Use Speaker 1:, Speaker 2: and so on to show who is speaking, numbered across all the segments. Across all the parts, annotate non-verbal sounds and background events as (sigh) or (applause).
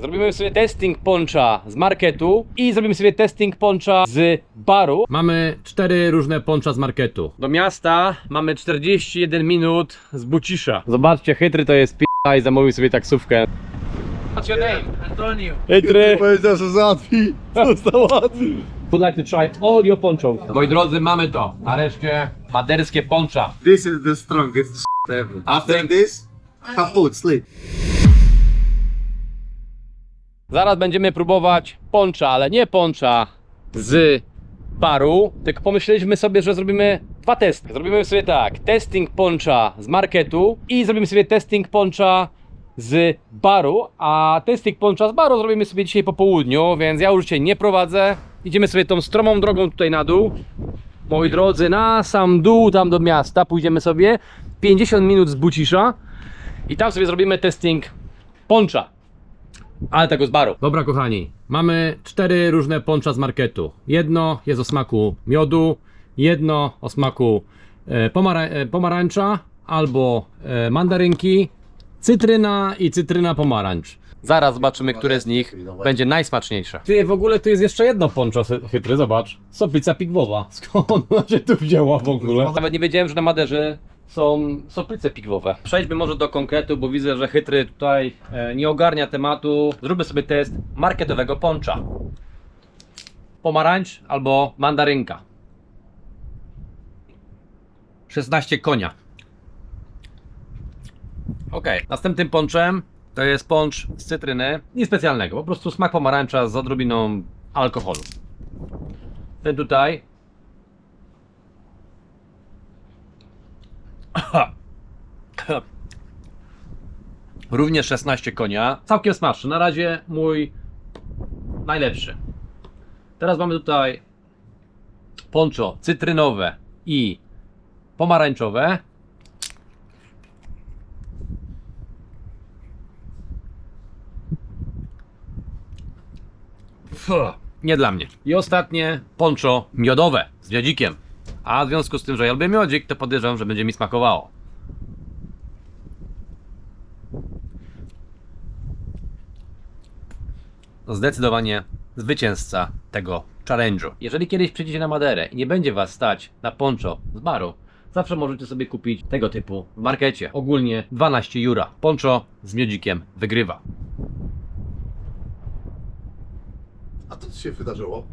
Speaker 1: Zrobimy sobie testing poncha z marketu i zrobimy sobie testing poncha z baru. Mamy cztery różne poncha z marketu. Do miasta mamy 41 minut z Bucisza. Zobaczcie, chytry to jest p***a i zamówił sobie taksówkę. What's your name?
Speaker 2: Antonio.
Speaker 1: Chytry!
Speaker 3: Powiedział, że załatwi. (laughs) Co załatwi?
Speaker 1: Would like to try all your ponchos. Moi drodzy, mamy to. Nareszcie maderskie poncha.
Speaker 3: This is the strongest shit ever. After this, kaput, sleep.
Speaker 1: Zaraz będziemy próbować poncha, ale nie poncha z baru, tylko pomyśleliśmy sobie, że zrobimy dwa testy. Zrobimy sobie tak, testing poncha z marketu i zrobimy sobie testing poncha z baru, a testing poncha z baru zrobimy sobie dzisiaj po południu, więc ja już dzisiaj nie prowadzę. Idziemy sobie tą stromą drogą tutaj na dół. Moi drodzy, na sam dół, tam do miasta, pójdziemy sobie 50 minut z Bucisza i tam sobie zrobimy testing poncha. Ale tego z baru. Dobra, kochani, mamy cztery różne poncha z marketu. Jedno jest o smaku miodu, jedno o smaku e, pomara e, pomarańcza albo e, mandarynki, cytryna i cytryna pomarańcz. Zaraz zobaczymy, które z nich będzie najsmaczniejsze. Ty, w ogóle tu jest jeszcze jedno poncho sy- chytry, zobacz. Soplica pigwowa. (laughs) Skąd ona się tu wzięła w ogóle? Nawet nie wiedziałem, że na Maderze są soplice pigwowe. Przejdźmy może do konkretu, bo widzę, że chytry tutaj e, nie ogarnia tematu. Zróbmy sobie test marketowego poncha. Pomarańcz albo mandarynka. 16 konia. Ok, następnym ponczem to jest poncz z cytryny. Nic specjalnego, po prostu smak pomarańcza z odrobiną alkoholu. Ten tutaj. (coughs) Również 16 konia. Całkiem smaczny. Na razie mój najlepszy. Teraz mamy tutaj poncho cytrynowe i pomarańczowe. Fuh, nie dla mnie. I ostatnie poncho miodowe z miodzikiem. A w związku z tym, że ja lubię miodzik, to podejrzewam, że będzie mi smakowało. To zdecydowanie zwycięzca tego challenge'u. Jeżeli kiedyś przyjdziecie na Maderę i nie będzie was stać na poncho z baru, zawsze możecie sobie kupić tego typu w markecie. Ogólnie 12 jura. Poncho z miodzikiem wygrywa.
Speaker 3: A to co się wydarzyło?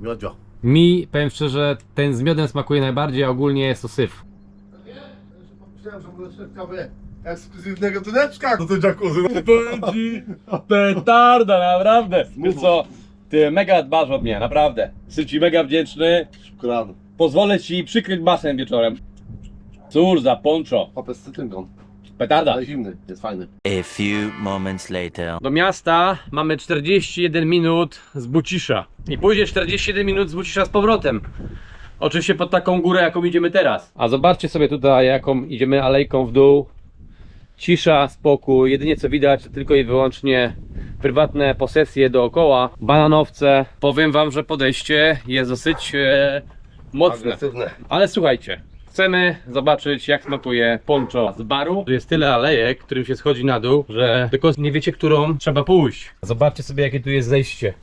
Speaker 3: Miodzio.
Speaker 1: Mi, powiem szczerze, ten z miodem smakuje najbardziej, a ogólnie jest to syf.
Speaker 3: Myślałem, że będę szybkowy ekskluzywnego tuneczka do tej jacuzzi. (laughs)
Speaker 1: Będzie petarda, naprawdę. Wiesz co, ty mega dbasz o mnie, naprawdę. Jestem ci mega wdzięczny.
Speaker 3: Szukran.
Speaker 1: Pozwolę ci przykryć basem wieczorem. Cóż za poncho.
Speaker 3: Papę z cytrynką.
Speaker 1: Petarda.
Speaker 3: Ale zimny, jest fajny.
Speaker 4: A few moments later.
Speaker 1: Do miasta mamy 41 minut z Bucisza. I później 41 minut z Bucisza z powrotem. Oczywiście pod taką górę, jaką idziemy teraz. A zobaczcie sobie tutaj, jaką idziemy alejką w dół. Cisza, spokój. Jedynie co widać, to tylko i wyłącznie prywatne posesje dookoła. Bananowce. Powiem wam, że podejście jest dosyć e, mocne.
Speaker 3: Agresywne.
Speaker 1: Ale słuchajcie, chcemy zobaczyć jak smakuje poncho z baru. Tu jest tyle alejek, którym się schodzi na dół, że tylko nie wiecie, którą trzeba pójść. Zobaczcie sobie jakie tu jest zejście.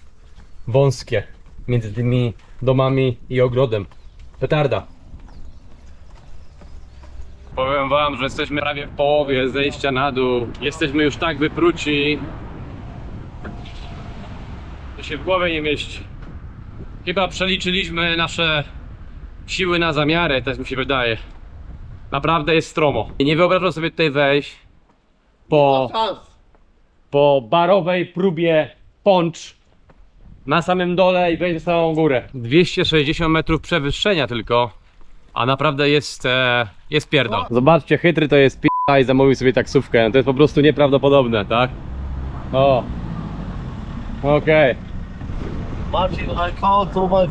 Speaker 1: Wąskie. Między tymi domami i ogrodem. Petarda. Powiem wam, że jesteśmy prawie w połowie zejścia na dół. Jesteśmy już tak wypruci. To się w głowie nie mieści. Chyba przeliczyliśmy nasze siły na zamiary, też mi się wydaje. Naprawdę jest stromo. I nie wyobrażam sobie tutaj wejść po, po barowej próbie poncz na samym dole i wejść na samą górę. 260 metrów przewyższenia tylko, a naprawdę jest, e, jest pierdol. Zobaczcie, chytry to jest p***a i zamówił sobie taksówkę. To jest po prostu nieprawdopodobne, tak? O. Okej.
Speaker 3: Marcin, I called to my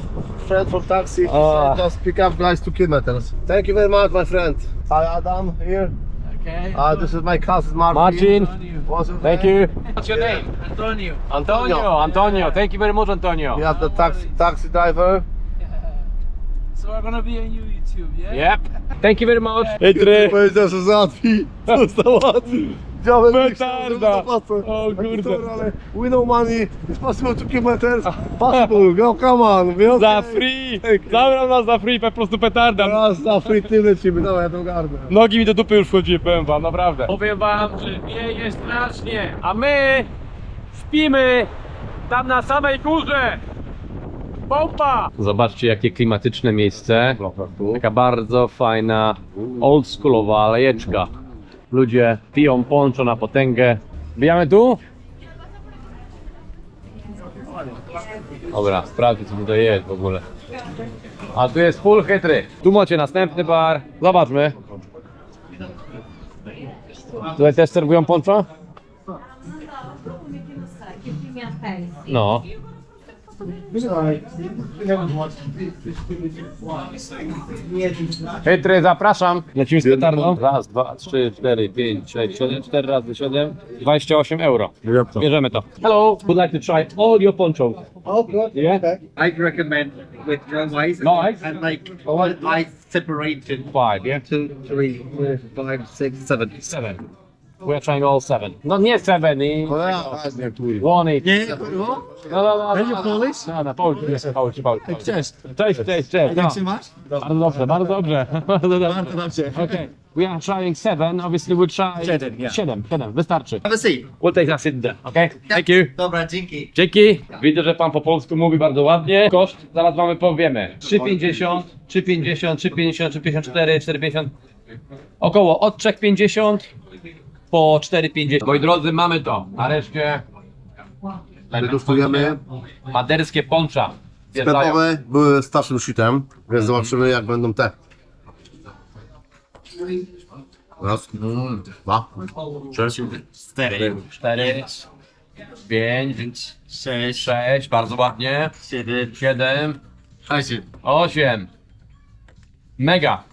Speaker 3: friend from taxi. He
Speaker 1: Ah.
Speaker 3: just pick up guys two kilometers. Thank you very much, my friend. Hi, Adam. Here.
Speaker 1: Okay.
Speaker 3: Uh, this is my cousin Martin.
Speaker 1: Martin.
Speaker 3: What's his
Speaker 1: thank
Speaker 3: name?
Speaker 1: you. What's your name?
Speaker 2: Antonio.
Speaker 1: Antonio, Antonio, thank you very much, Antonio.
Speaker 3: You have the taxi taxi driver. (laughs)
Speaker 2: So we're gonna be on YouTube, yeah?
Speaker 1: Yep. Thank you very much. (laughs) Hey, Hitry.
Speaker 3: Powiedział, że załatwi. Co załatwi? Działałem
Speaker 1: Petarda. O kurde.
Speaker 3: Ale we know money, it's possible to keep matters. Possible, go come on. We
Speaker 1: Za
Speaker 3: okay.
Speaker 1: free. Zabrał nas za free, po prostu petarda.
Speaker 3: Raz za free tym lecimy, dawaj, ja to garnę.
Speaker 1: Nogi mi do dupy już wchodziły, powiem wam, naprawdę. Powiem wam, że wieje strasznie, a my śpimy tam na samej górze. Pompa! Zobaczcie jakie klimatyczne miejsce. Taka bardzo fajna, oldschoolowa alejeczka. Ludzie piją ponczo na potęgę. Bijamy tu? Dobra, sprawdźcie co tutaj jest w ogóle. A tu jest full chytry. Tu macie następny bar. Zobaczmy. Tutaj też serwują poncho? No. Chytry, zapraszam. Lecimy z petardą. Raz, dwa, trzy, cztery, pięć, sześć, siedem, cztery razy siedem. 28 euro. Bierzemy to. Hello, would like to try all your ponchos.
Speaker 3: Oh, good.
Speaker 1: Yeah?
Speaker 5: I recommend with no ice.
Speaker 1: No ice?
Speaker 5: And like all ice separated.
Speaker 1: Five, yeah?
Speaker 5: Two, three, four, five, six, seven.
Speaker 1: Seven. We are trying all seven. No nie seven i...
Speaker 3: No kurwa.
Speaker 1: One each.
Speaker 5: Nie,
Speaker 1: No, no, no.
Speaker 5: Are you
Speaker 1: no.
Speaker 5: Polish?
Speaker 1: No, no, Polish, jest Polish, Polish. Polish.
Speaker 5: Cześć.
Speaker 1: Cześć, cześć, cześć.
Speaker 5: Jak
Speaker 1: No.
Speaker 5: się masz?
Speaker 1: Bardzo dobrze, bardzo dobrze. Bardzo dobrze.
Speaker 5: Bardzo dobrze.
Speaker 1: Okay. We are trying seven, obviously we'll try...
Speaker 5: Siedem, yeah.
Speaker 1: Siedem, siedem, wystarczy.
Speaker 5: Have a seat.
Speaker 1: We'll take a sit there, okay? Thank you.
Speaker 5: Dobra, dzięki.
Speaker 1: Dzięki. Widzę, że pan po polsku mówi bardzo ładnie. Koszt zaraz wam powiemy. 3,50, 3,50, 3,50, 3,54, 4,50. Około od 3,50 po 4,50. Moi drodzy, mamy to. Nareszcie
Speaker 3: Degustujemy.
Speaker 1: maderskie poncza. Wjeżdżają.
Speaker 3: Sklepowe były starszym shitem, więc zobaczymy jak będą te. Raz, dwa, trzy,
Speaker 5: Cztery,
Speaker 1: Cztery, pięć,
Speaker 5: sześć,
Speaker 1: sześć, bardzo ładnie.
Speaker 5: siedem,
Speaker 1: Siedem,
Speaker 5: osiem.
Speaker 1: osiem. Mega.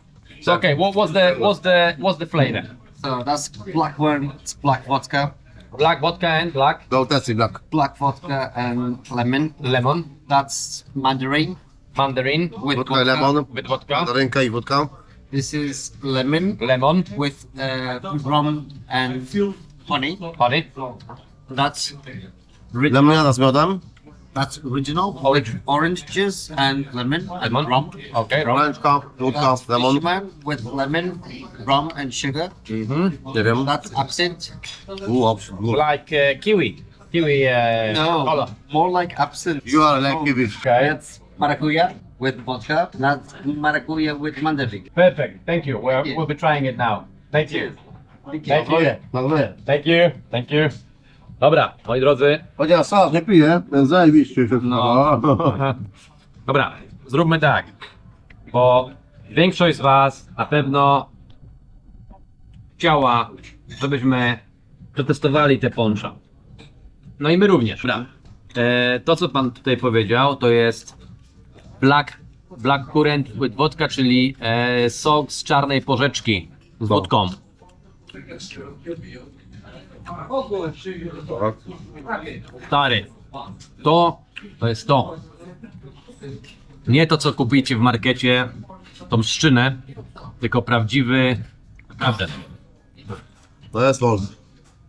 Speaker 1: So, okay, what was the what's the what's the flavor?
Speaker 5: So that's black one, it's black vodka.
Speaker 1: Black vodka and black
Speaker 3: go testy black.
Speaker 5: Black vodka and lemon.
Speaker 1: lemon,
Speaker 5: That's mandarin
Speaker 1: mandarin
Speaker 5: with
Speaker 3: Wodka,
Speaker 5: vodka.
Speaker 3: lemon,
Speaker 1: with vodka,
Speaker 3: mandarynka i wodka.
Speaker 5: This is lemon
Speaker 1: lemon,
Speaker 5: with uh, rum and honey.
Speaker 1: honey,
Speaker 5: That's
Speaker 3: Lemoniada z miodem,
Speaker 5: that's original.
Speaker 1: Orange.
Speaker 5: Orange juice and lemon and
Speaker 1: lemon.
Speaker 5: rum.
Speaker 1: Okay, rum.
Speaker 3: pomarańczka, wódka,
Speaker 5: That's
Speaker 3: lemon.
Speaker 5: fisherman with lemon, rum and sugar.
Speaker 1: Mhm.
Speaker 3: Nie wiem.
Speaker 5: That's absinthe.
Speaker 3: U, obs- u.
Speaker 1: Like uh, kiwi, kiwi uh,
Speaker 5: No,
Speaker 1: color.
Speaker 5: more like absinthe.
Speaker 3: You are like kiwi.
Speaker 1: Okay.
Speaker 5: That's maracuya with vodka. That's maracuya with mandarin.
Speaker 1: Perfect. Thank you. We're, we'll be trying it now. Thank you.
Speaker 5: Thank
Speaker 1: Thank you.
Speaker 3: Dziękuję.
Speaker 1: Thank you. Thank you. Dobra, moi drodzy.
Speaker 3: Chociaż sam nie piję, zajebiście się no.
Speaker 1: Dobra, zróbmy tak. Bo większość z Was na pewno chciała, żebyśmy przetestowali te poncza. No i my również. Dobra. E, to, co Pan tutaj powiedział, to jest black, black currant with vodka, czyli e, sok z czarnej porzeczki z wódką. Stary, to, to jest to. Nie to, co kupicie w markecie, tą szczynę, tylko prawdziwy, naprawdę,
Speaker 3: To jest wolne.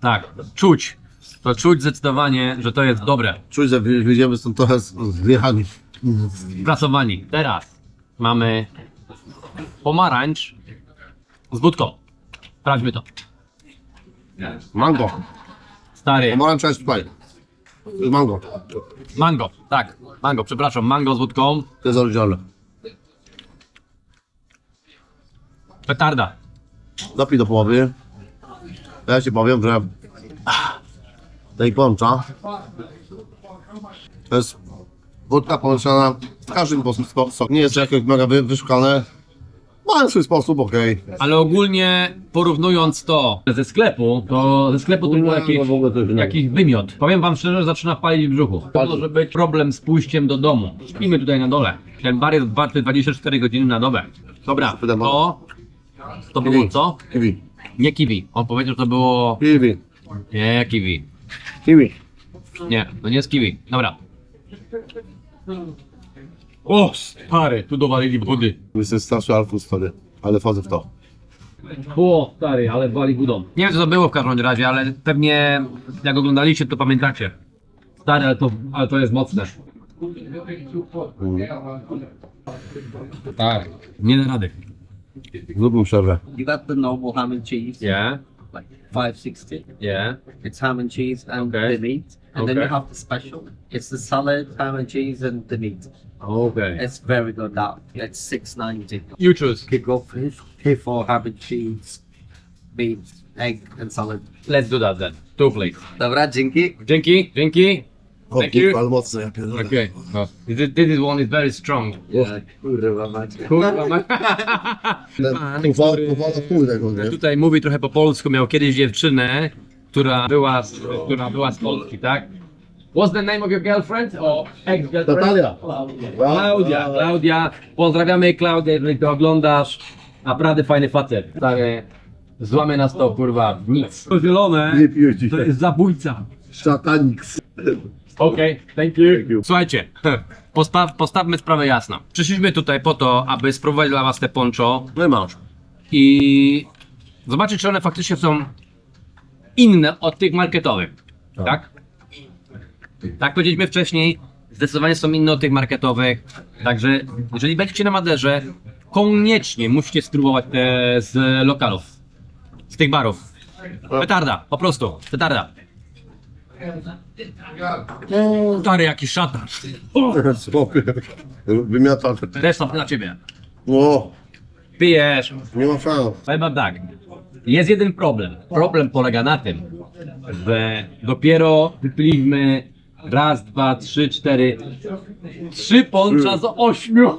Speaker 1: tak, czuć, to czuć zdecydowanie, że to jest dobre.
Speaker 3: Czuć, że wy- wyjdziemy stąd trochę zjechani.
Speaker 1: Pracowani. Teraz mamy pomarańcz z wódką. Sprawdźmy to.
Speaker 3: Mango.
Speaker 1: Stary,
Speaker 3: Pomarańcza jest tutaj. To mango.
Speaker 1: mango, tak, mango, przepraszam, mango z wódką,
Speaker 3: To jest oryginalne.
Speaker 1: petarda.
Speaker 3: Dopij do połowy. Ja ci powiem, że tej poncza to jest wódka połączona w każdym sposób. Nie jest jakieś mega wy, wyszukane. Ma swój sposób, okej.
Speaker 1: Ale ogólnie porównując to ze sklepu, to ze sklepu to było
Speaker 3: innego.
Speaker 1: jakiś wymiot. Powiem wam szczerze, że zaczyna palić w brzuchu. To może być problem z pójściem do domu. Śpimy tutaj na dole. Ten bar jest warty 24 godziny na dobę. Dobra, to, to było co?
Speaker 3: Kiwi.
Speaker 1: Nie kiwi. On powiedział, że to było...
Speaker 3: Kiwi.
Speaker 1: Nie kiwi.
Speaker 3: Kiwi.
Speaker 1: Nie, to nie jest kiwi. Dobra. O, stary, tu dowalili wody.
Speaker 3: Jestem starszy Alfus wtedy, ale wchodzę w to.
Speaker 1: O, stary, ale wali budą. Nie wiem co to było w każdym razie, ale pewnie jak oglądaliście, to pamiętacie. Stary, ale to, ale to jest mocne. Tak. Nie da rady.
Speaker 3: Zróbmy przerwę.
Speaker 5: You got the normal ham and cheese,
Speaker 1: Yeah,
Speaker 5: like 560.
Speaker 1: yeah.
Speaker 5: It's ham and cheese and
Speaker 1: Okay.
Speaker 5: the meat. And then
Speaker 1: Okay.
Speaker 5: you have the special. It's the salad, ham and cheese, and the meat.
Speaker 1: Okay.
Speaker 5: It's very good. That it's six ninety.
Speaker 1: You choose.
Speaker 5: You go for pay for ham and cheese, meat, egg, and salad.
Speaker 1: Let's do that then. Two plates.
Speaker 5: Dobra, dzięki.
Speaker 1: Dzięki, dzięki. Thank you.
Speaker 3: Ale mocno, ja pierdolę.
Speaker 1: Okay. No. This, this one is very strong.
Speaker 5: Kurwa macie.
Speaker 1: Kurwa, (laughs) ma-
Speaker 3: Powala, powala pół tego, nie?
Speaker 1: Tutaj mówi trochę po polsku, miał kiedyś dziewczynę, która była z, która była z Polski, tak? What's the name of your girlfriend? O, ex-girlfriend?
Speaker 3: Natalia.
Speaker 1: Klaudia, Klaudia. Pozdrawiamy Klaudię, jeżeli to oglądasz. Naprawdę fajny facet. Stary, złamie nas to, kurwa, w nic. To zielone
Speaker 3: Nie dzisiaj.
Speaker 1: to jest zabójca.
Speaker 3: Szataniks.
Speaker 1: Okej, thank you. Słuchajcie, (laughs) postaw, postawmy sprawę jasno. Przyszliśmy tutaj po to, aby spróbować dla was te poncho
Speaker 3: No i masz.
Speaker 1: i zobaczyć, czy one faktycznie są inne od tych marketowych. Tak? Tak, tak powiedzieliśmy wcześniej, zdecydowanie są inne od tych marketowych. Także jeżeli będziecie na Maderze, koniecznie musicie spróbować te z lokalów, z tych barów. Petarda, po prostu, petarda. Stary, jaki szatan.
Speaker 3: Spokój. Wymiata.
Speaker 1: Też to dla ciebie.
Speaker 3: O,
Speaker 1: Pijesz,
Speaker 3: nie ma szans.
Speaker 1: Powiem wam tak. Jest jeden problem. Problem polega na tym, że dopiero wypiliśmy raz, dwa, trzy, cztery, trzy poncza z ośmiu.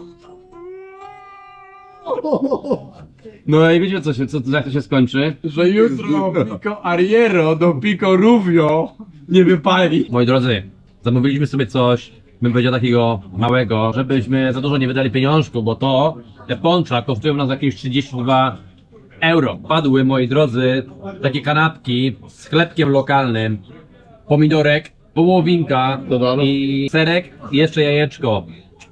Speaker 1: No i wiecie co się, co, jak to się skończy? Że jutro Pico Ariero do Pico Rubio nie wypali. Moi drodzy, zamówiliśmy sobie coś, bym powiedział takiego małego, żebyśmy za dużo nie wydali pieniążku, bo to, te poncza kosztują nas jakieś 32 euro. Padły, moi drodzy, takie kanapki z chlebkiem lokalnym, pomidorek, wołowinka i serek i jeszcze jajeczko.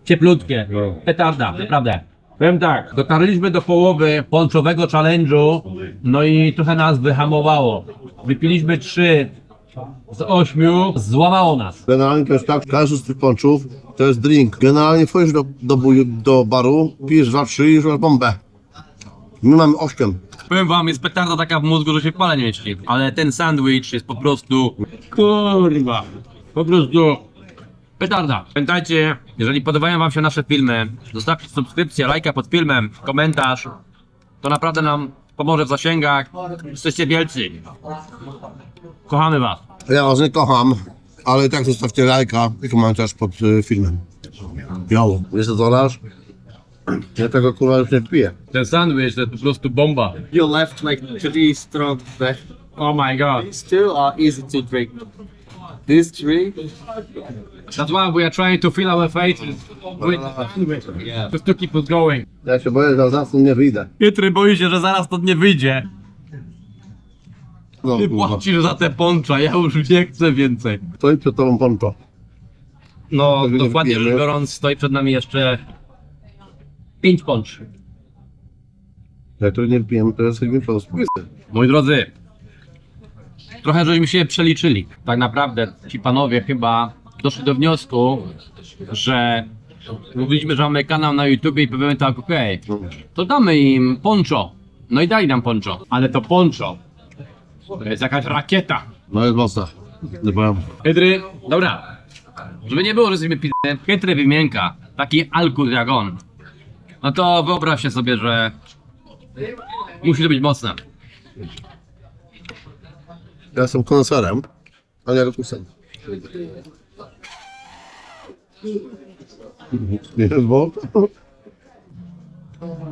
Speaker 1: Cieplutkie. Petarda, naprawdę. Powiem tak, dotarliśmy do połowy ponczowego challenge'u, no i trochę nas wyhamowało. Wypiliśmy trzy z ośmiu, złamało nas.
Speaker 3: Generalnie to jest tak, każdy z tych ponczów to jest drink. Generalnie wchodzisz do, do, do baru, pijesz dwa, trzy i już masz bombę. My mamy osiem.
Speaker 1: Powiem wam, jest petarda taka w mózgu, że się w pale nie mieści. Ale ten sandwich jest po prostu... Kurwa. Po prostu... Petarda. Pamiętajcie, jeżeli podobają wam się nasze filmy, zostawcie subskrypcję, lajka pod filmem, komentarz. To naprawdę nam pomoże w zasięgach. Jesteście wielcy. Kochamy was.
Speaker 3: Ja was nie kocham, ale i tak zostawcie lajka i komentarz pod y, filmem. Jo, jest to dolarz? (clears throat) Ja tego kurwa już nie piję.
Speaker 1: Ten sandwich to jest po prostu bomba.
Speaker 5: You left like three strong there.
Speaker 1: Oh my god.
Speaker 5: These two are easy to drink. These three,
Speaker 1: That's why we are trying to fill our faces with sandwich.
Speaker 5: yeah.
Speaker 1: Just to keep us going.
Speaker 3: Ja się boję, że zaraz nie wyjdę.
Speaker 1: Pietry boi się, że zaraz to nie wyjdzie.
Speaker 3: No
Speaker 1: Ty
Speaker 3: kurwa.
Speaker 1: płacisz za te poncza, ja już nie chcę więcej.
Speaker 3: Stoi przed tobą ponto.
Speaker 1: No,
Speaker 3: Tego nie
Speaker 1: dokładnie rzecz biorąc, stoi przed nami jeszcze pięć poncz.
Speaker 3: Jak to nie jest mi po prostu
Speaker 1: Moi drodzy, trochę żeśmy się przeliczyli. Tak naprawdę ci panowie chyba doszli do wniosku, że mówiliśmy, że mamy kanał na YouTube i powiemy tak, okej, to damy im poncho. No i dali nam poncho, ale to poncho to jest jakaś rakieta.
Speaker 3: No jest. Nie powiem.
Speaker 1: Chytry, dobra. Żeby nie było, że jesteśmy pizdy, chytry wymienka, taki alkur jak on. No to wyobraźcie sobie, że musi to być mocne.
Speaker 3: Ja jestem koneserem, a nie retusem. Nie jest bo?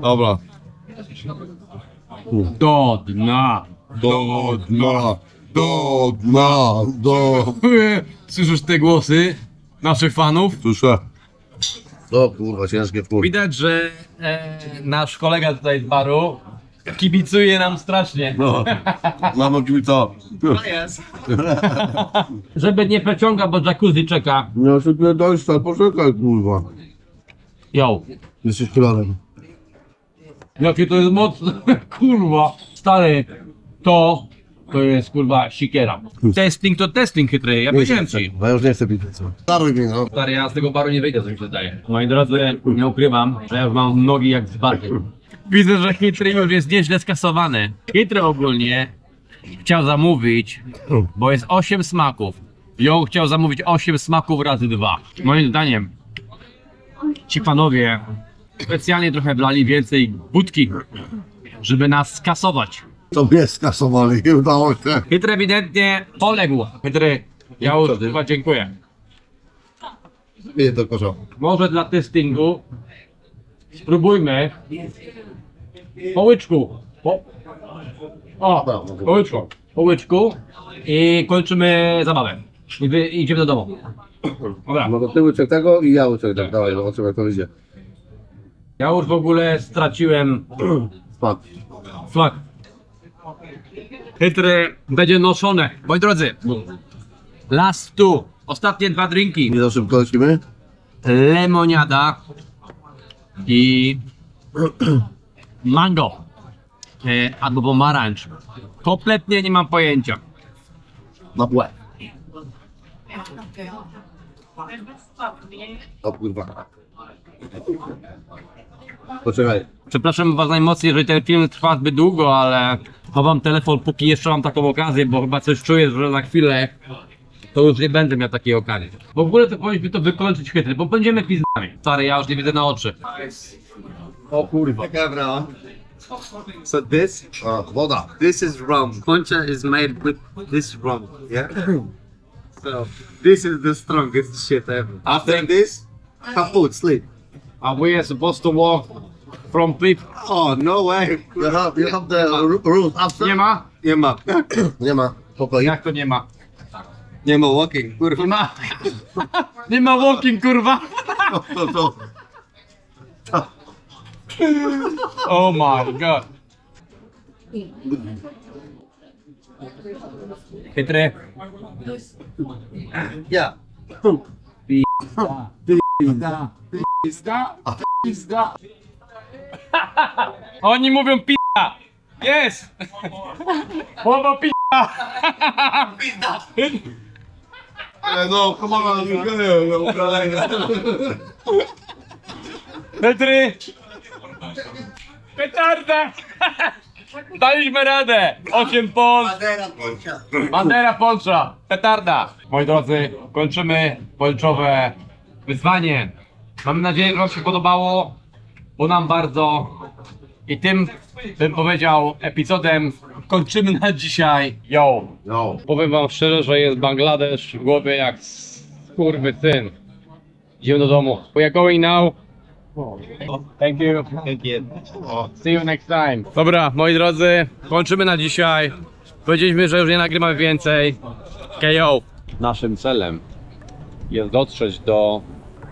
Speaker 1: Dobra. Do dna.
Speaker 3: Do dna, do dna, do...
Speaker 1: Słyszysz te głosy naszych fanów?
Speaker 3: Słyszę. O kurwa, ciężkie w
Speaker 1: Widać, że e, nasz kolega tutaj z baru kibicuje nam strasznie.
Speaker 3: No, mam kibica. (laughs)
Speaker 1: Żeby nie przeciąga, bo jacuzzi czeka.
Speaker 3: Nie oczekuję dojścia, poczekaj kurwa.
Speaker 1: Yo,
Speaker 3: Jesteś kolorem.
Speaker 1: jakie to jest mocne, (laughs) kurwa. Stary, to, to jest kurwa sikiera. Testing to testing chytry, ja powiedziałem ci.
Speaker 3: Bo ja już nie chcę pić. Daruj mi, no.
Speaker 1: Stary, ja z tego baru nie wyjdę, co mi się zdaje. Moi drodzy, nie ukrywam, że ja już mam nogi jak z barki. Widzę, że chytry już jest nieźle skasowany. Chytry ogólnie chciał zamówić, bo jest 8 smaków. Ją chciał zamówić 8 smaków razy dwa. Moim zdaniem ci panowie specjalnie trochę wlali więcej budki, żeby nas skasować.
Speaker 3: To mnie skasowali, nie udało się.
Speaker 1: Chytry ewidentnie poległ. Chytry, ja już chyba dziękuję.
Speaker 3: Nie do kosza.
Speaker 1: Może dla testingu spróbujmy po łyczku. Po... O, po łyczku. Po łyczku i kończymy zabawę. I wy, idziemy do domu. Dobra.
Speaker 3: No to ty łyczek tego i ja łyczek tak. Dawaj, zobaczymy jak to wyjdzie.
Speaker 1: Ja już w ogóle straciłem
Speaker 3: Smak.
Speaker 1: smak. Chytry będzie noszone. Moi drodzy, last two. Ostatnie dwa drinki.
Speaker 3: Nie za szybko lecimy?
Speaker 1: lemoniada i mango e, albo pomarańcz. Kompletnie nie mam pojęcia.
Speaker 3: Na błę. O kurwa. Poczekaj.
Speaker 1: Przepraszam was najmocniej, jeżeli ten film trwa zbyt długo, ale chowam telefon, póki jeszcze mam taką okazję, bo chyba coś czuję, że na chwilę to już nie będę miał takiej okazji. W ogóle to powinniśmy to wykończyć chytry, bo będziemy pizdami. Stary, ja już nie widzę na oczy. O kurwa.
Speaker 6: Gabriel. So this
Speaker 3: A, woda.
Speaker 6: this is rum. Poncha is made with this rum. Yeah. (clears throat) so this is the strongest shit ever. After this, kaput, sleep.
Speaker 1: Are we supposed to walk from cliff?
Speaker 6: Oh no way.
Speaker 3: You have, you have the ru- rules after?
Speaker 1: Nie ma?
Speaker 6: Nie ma.
Speaker 3: Nie ma. Pokoi.
Speaker 1: Jak to nie ma?
Speaker 6: Nie ma walking. Kurwa.
Speaker 1: Nie ma. Nie ma walking, kurwa.
Speaker 3: To, to.
Speaker 1: Oh my god. Chytry.
Speaker 6: Yeah.
Speaker 1: Oni mówią pizda. Jest. Słowo pizda.
Speaker 3: No, come on,
Speaker 1: Chytry. Petarda. Daliśmy radę. 8 pon. Bandera Polsza. Petarda. Moi drodzy, kończymy pończowe wyzwanie. Mam nadzieję, że Wam się podobało, bo nam bardzo. I tym bym powiedział epizodem kończymy na dzisiaj. Yo.
Speaker 3: No.
Speaker 1: Powiem wam szczerze, że jest Bangladesz w głowie jak kurwy syn. Idziemy do domu. We are going now. Thank you. Thank you. See you next time. Dobra, moi drodzy, kończymy na dzisiaj. Powiedzieliśmy, że już nie nagrywamy więcej. KO. Naszym celem jest dotrzeć do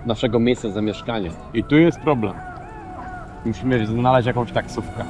Speaker 1: naszego miejsca zamieszkania. I tu jest problem. Musimy znaleźć jakąś taksówkę.